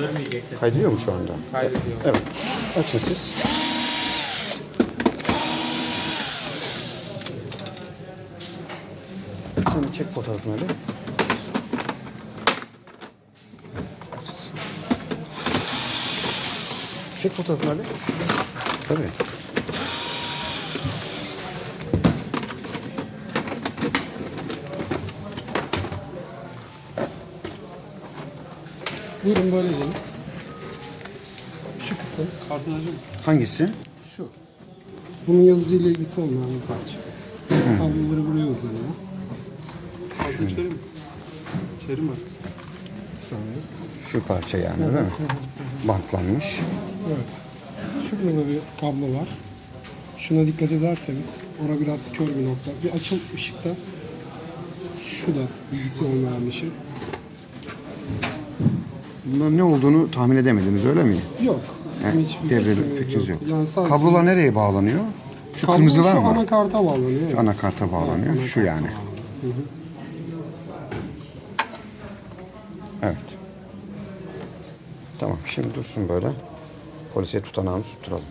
Görmeyecekler. Kaydediyor mu şu anda? Kaydediyor. Evet. Açın siz. Sen bir çek fotoğrafını Ali. Çek fotoğrafını Ali. Tabii. Buyurun böyle gelin. Şu kısım kartonajı Hangisi? şu. Bunun yazıcıyla ilgisi olmayan bir parça. Kabloları buraya uzanıyor. Kablo içeri mi? İçeri mi? Bir saniye. Şu parça yani öyle mi? Bantlanmış. Evet. Şurada da bir kablo var. Şuna dikkat ederseniz, ora biraz kör bir nokta. Bir açıl ışıkta. Şu da ilgisi olmayan bir şey. Bunların ne olduğunu tahmin edemediniz öyle mi? Yok. Bizim hiçbir Devreli fikriniz yok. Yani sadece Kablolar nereye bağlanıyor? Şu kablo kırmızılar şu mı? anakarta bağlanıyor. evet. Şu anakarta bağlanıyor. Evet, Şu anakarta yani. bağlanıyor. Hı hı. Evet. Tamam şimdi dursun böyle. Polise tutanağını tutturalım.